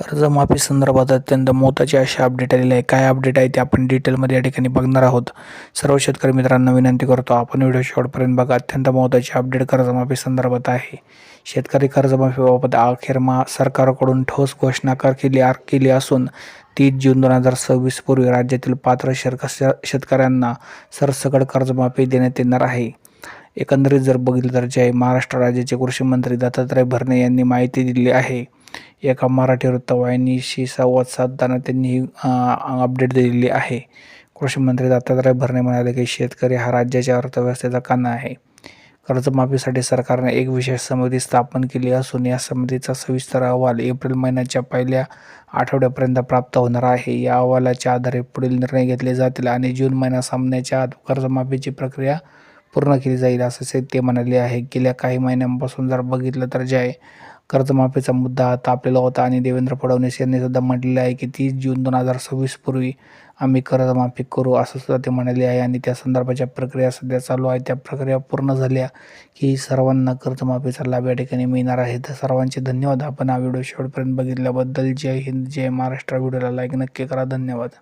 कर्जमाफी संदर्भात अत्यंत महत्त्वाचे असे अपडेट आलेले आहे. काय अपडेट आहे ते आपण डिटेलमध्ये या ठिकाणी बघणार आहोत. सर्व शेतकरी मित्रांना विनंती करतो आपण व्हिडिओ शेवटपर्यंत बघा. अत्यंत महत्त्वाचे अपडेट कर्जमाफी संदर्भात आहे. शेतकरी कर्जमाफीबाबत अखेर मा सरकारकडून ठोस घोषणा कर केली केली असून तीस जून दोन हजार सव्वीस पूर्वी राज्यातील पात्र शेतक शेतकऱ्यांना सरसकट कर्जमाफी देण्यात येणार आहे. एकंदरीत जर बघितलं तर जे आहे महाराष्ट्र राज्याचे कृषीमंत्री दत्तात्रय भरणे यांनी माहिती दिली आहे एका मराठी वृत्तवाहिनीशी संवाद साधताना त्यांनी ही अपडेट दिलेली आहे. कृषीमंत्री दत्तात्रय भरणे म्हणाले की शेतकरी हा राज्याच्या अर्थव्यवस्थेचा कणा आहे. कर्जमाफीसाठी सरकारने एक विशेष समिती स्थापन केली असून या समितीचा सविस्तर अहवाल एप्रिल महिन्याच्या पहिल्या आठवड्यापर्यंत प्राप्त होणार आहे. या अहवालाच्या आधारे पुढील निर्णय घेतले जातील आणि जून महिना सामन्याच्या आत कर्जमाफीची प्रक्रिया पूर्ण केली जाईल असं से ते म्हणाले आहे. गेल्या काही महिन्यांपासून जर बघितलं तर जे आहे कर्जमाफीचा मुद्दा तापलेला होता आणि देवेंद्र फडणवीस यांनी सुद्धा म्हटलेलं आहे की तीस जून दोन हजार सव्वीस पूर्वी आम्ही कर्जमाफी करू असं सुद्धा ते म्हणाले आहे आणि त्या संदर्भाच्या प्रक्रिया सध्या चालू आहे. त्या प्रक्रिया पूर्ण झाल्या की सर्वांना कर्जमाफीचा लाभ या ठिकाणी मिळणार आहे. तर सर्वांचे धन्यवाद. आपण हा व्हिडिओ शेवटपर्यंत बघितल्याबद्दल जय हिंद जय महाराष्ट्र. व्हिडिओला लाईक नक्की करा. धन्यवाद.